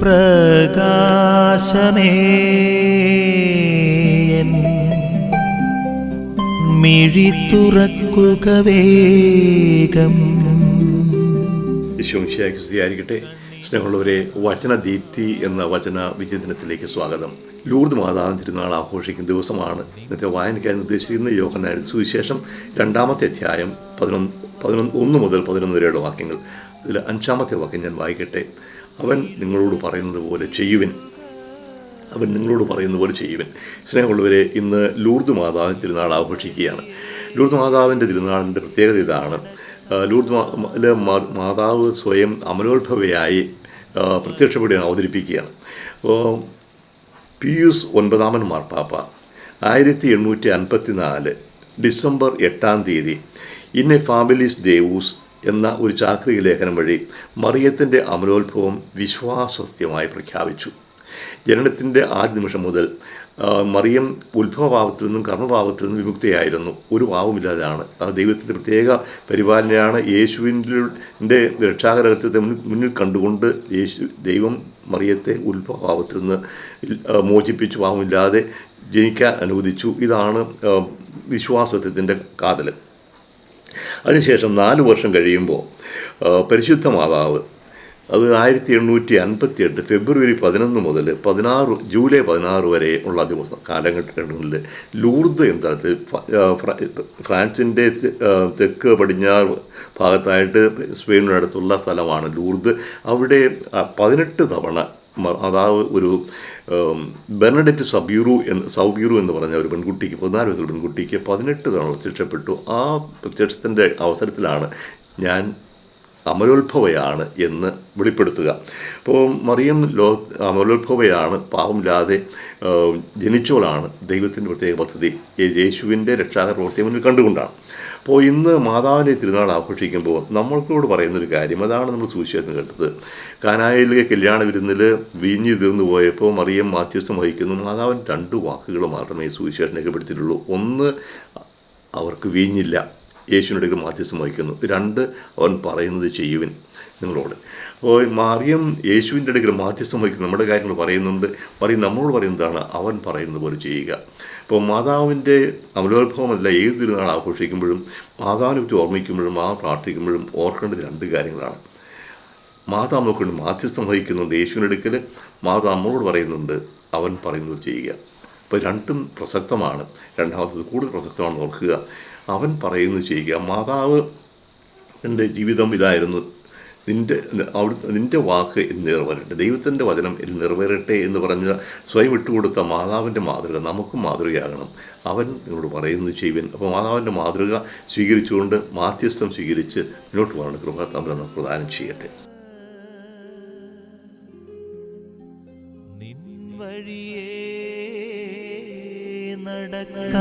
പ്രകാശമേ. മിഴി തുറക്കുക വേഗം. യശോമിശിയായി സ്തുതിയായിരിക്കട്ടെ. സ്നേഹമുള്ളവരെ വചനദീപ്തി എന്ന വചന വിചിന്തനത്തിലേക്ക് സ്വാഗതം. ലൂർദ് മാതാവിൻ തിരുനാൾ ആഘോഷിക്കുന്ന ദിവസമാണ് ഇന്നത്തെ വായനയ്ക്കായി നിർദ്ദേശിക്കുന്ന യോഗനായ സുവിശേഷം രണ്ടാമത്തെ അധ്യായം പതിനൊന്ന് പതിനൊന്ന് ഒന്ന് മുതൽ പതിനൊന്ന് വരെയുള്ള വാക്യങ്ങൾ. അതിൽ അഞ്ചാമത്തെ വാക്യം ഞാൻ വായിക്കട്ടെ. അവൻ നിങ്ങളോട് പറയുന്നത് പോലെ ചെയ്യുവിൻ. അവൻ നിങ്ങളോട് പറയുന്ന പോലെ ചെയ്യുവൻ. സ്നേഹമുള്ളവരെ ഇന്ന് ലൂർദ് മാതാവിൻ തിരുനാൾ ആഘോഷിക്കുകയാണ്. ലൂർദ് മാതാവിന്റെ തിരുനാളിന്റെ പ്രത്യേകത ഇതാണ്. ലൂർദ് മാതാവ് സ്വയം അമലോത്ഭവയായി പ്രത്യക്ഷപ്പെടുകയാണ് അവതരിപ്പിക്കുകയാണ്. അപ്പോൾ പിയൂസ് ഒൻപതാമൻ മാർപ്പാപ്പ ആയിരത്തി എണ്ണൂറ്റി അൻപത്തി നാല് ഡിസംബർ എട്ടാം തീയതി എ ഫാമിലീസ് ദേവൂസ് എന്ന ഒരു ചാക്രിക ലേഖനം വഴി മറിയത്തിന്റെ അമലോത്ഭവം വിശ്വാസത്യമായി പ്രഖ്യാപിച്ചു. ജനനത്തിന്റെ ആദ്യ നിമിഷം മുതൽ മറിയം ഉത്ഭവഭാവത്തിൽ നിന്നും കർമ്മഭാവത്തിൽ നിന്നും വിമുക്തയായിരുന്നു. ഒരു ഭാവമില്ലാതെയാണ് അത് ദൈവത്തിന്റെ പ്രത്യേക പരിപാലനയാണ് യേശുവിന്റെ രക്ഷാകരത്വത്തെ മുന്നിൽ കണ്ടുകൊണ്ട് യേശു ദൈവം മറിയത്തെ ഉത്ഭവഭാവത്തിൽ നിന്ന് മോചിപ്പിച്ച് ഭാവമില്ലാതെ ജനിക്കാൻ അനുവദിച്ചു. ഇതാണ് വിശ്വാസത്വത്തിന്റെ കാതൽ അതിനുശേഷം നാല് വർഷം കഴിയുമ്പോൾ പരിശുദ്ധ മാതാവ് അത് ആയിരത്തി എണ്ണൂറ്റി അൻപത്തി എട്ട് ഫെബ്രുവരി പതിനൊന്ന് മുതൽ പതിനാറ് ജൂലൈ പതിനാറ് വരെ ഉള്ള ദിവസം കാലഘട്ടങ്ങളിൽ ലൂർദ് എന്ന സ്ഥലത്ത് ഫ്രാൻസിന്റെ തെക്ക് പടിഞ്ഞാറ് ഭാഗത്തായിട്ട് സ്പെയിനിനടുത്തുള്ള സ്ഥലമാണ് ലൂർദ്. അവിടെ പതിനെട്ട് തവണ അതാവ് ഒരു ബെനഡറ്റ് സബ്യൂറു എന്ന് സൗബ്യൂറു എന്ന് പറഞ്ഞ ഒരു പെൺകുട്ടിക്ക് പതിനാല് വയസ്സുള്ള പെൺകുട്ടിക്ക് പതിനെട്ട് തവണ പ്രത്യക്ഷപ്പെട്ടു. ആ പ്രത്യക്ഷത്തിന്റെ അവസരത്തിലാണ് ഞാൻ അമലോത്ഭവയാണ് എന്ന് വെളിപ്പെടുത്തുക. അപ്പോൾ മറിയം ലോ അമലോത്ഭവയാണ് പാവമില്ലാതെ ആ, ജനിച്ചോളാണ് ദൈവത്തിന്റെ പ്രത്യേക പദ്ധതി. യേശുവിന്റെ രക്ഷാകര മുന്നിൽ കണ്ടുകൊണ്ടാണ്. അപ്പോൾ ഇന്ന് മാതാവിന്റെ തിരുനാൾ ആഘോഷിക്കുമ്പോൾ നമ്മൾക്കോട് പറയുന്നൊരു കാര്യം അതാണ് നമ്മൾ സൂക്ഷിച്ചു കേട്ടത്. കാനായിലെ കല്യാണ വിരുന്നിൽ വീഞ്ഞു തീർന്നു പോയപ്പോൾ മറിയം മാധ്യസ്ഥം വഹിക്കുന്നു. മാതാവിൻ രണ്ട് വാക്കുകൾ മാത്രമേ സുവിശേഷം രേഖപ്പെടുത്തിയിട്ടുള്ളൂ. ഒന്ന് അവർക്ക് വീഞ്ഞില്ല യേശുവിനടുക്ക് മാധ്യസ്ഥം വഹിക്കുന്നു. രണ്ട് അവൻ പറയുന്നത് ചെയ്യുവിൻ നിങ്ങളോട്. അപ്പോൾ മാറിയം യേശുവിന്റെ അടുക്കൽ മാധ്യസ്ഥം വഹിക്കുന്നു. നമ്മുടെ കാര്യങ്ങൾ പറയുന്നുണ്ട്. പറയും നമ്മളോട് പറയുന്നതാണ് അവൻ പറയുന്നത് പോലെ ചെയ്യുക. അപ്പോൾ മാതാവിന്റെ അമലോത്ഭവമല്ല ഏത് തിരുനാൾ ആഘോഷിക്കുമ്പോഴും മാതാവിനെ പറ്റി ഓർമ്മിക്കുമ്പോഴും ആ പ്രാർത്ഥിക്കുമ്പോഴും ഓർക്കേണ്ടത് രണ്ട് കാര്യങ്ങളാണ്. മാതാവ് നോക്കുന്നുണ്ട് മാധ്യസ്ഥം വഹിക്കുന്നുണ്ട് യേശുവിന്റെ അടുക്കൽ. മാതാവ് നമ്മളോട് പറയുന്നുണ്ട് അവൻ പറയുന്നത് ചെയ്യുക. അപ്പോൾ രണ്ടും പ്രസക്തമാണ്. രണ്ടാമത്തത് കൂടുതൽ പ്രസക്തമാണെന്ന് ഓർക്കുക. അവൻ പറയുന്നത് ചെയ്യുക മാതാവ് എന്റെ ജീവിതം ഇതായിരുന്നു. നിന്റെ അവിടുത്തെ നിന്റെ വാക്ക് നിറവേറട്ടെ. ദൈവത്തിന്റെ വചനം നിറവേറട്ടെ എന്ന് പറഞ്ഞ സ്വയം വിട്ടുകൊടുത്ത മാതാവിന്റെ മാതൃക നമുക്കും മാതൃകയാകണം. അവൻ നിങ്ങളോട് പറയുന്നത് ചെയ്യുവൻ. അപ്പോൾ മാതാവിന്റെ മാതൃക സ്വീകരിച്ചുകൊണ്ട് മാധ്യസ്ഥം സ്വീകരിച്ച് മുന്നോട്ട് പോകണം കൃപ തമ്മിൽ പ്രദാനം ചെയ്യട്ടെ. നടക്ക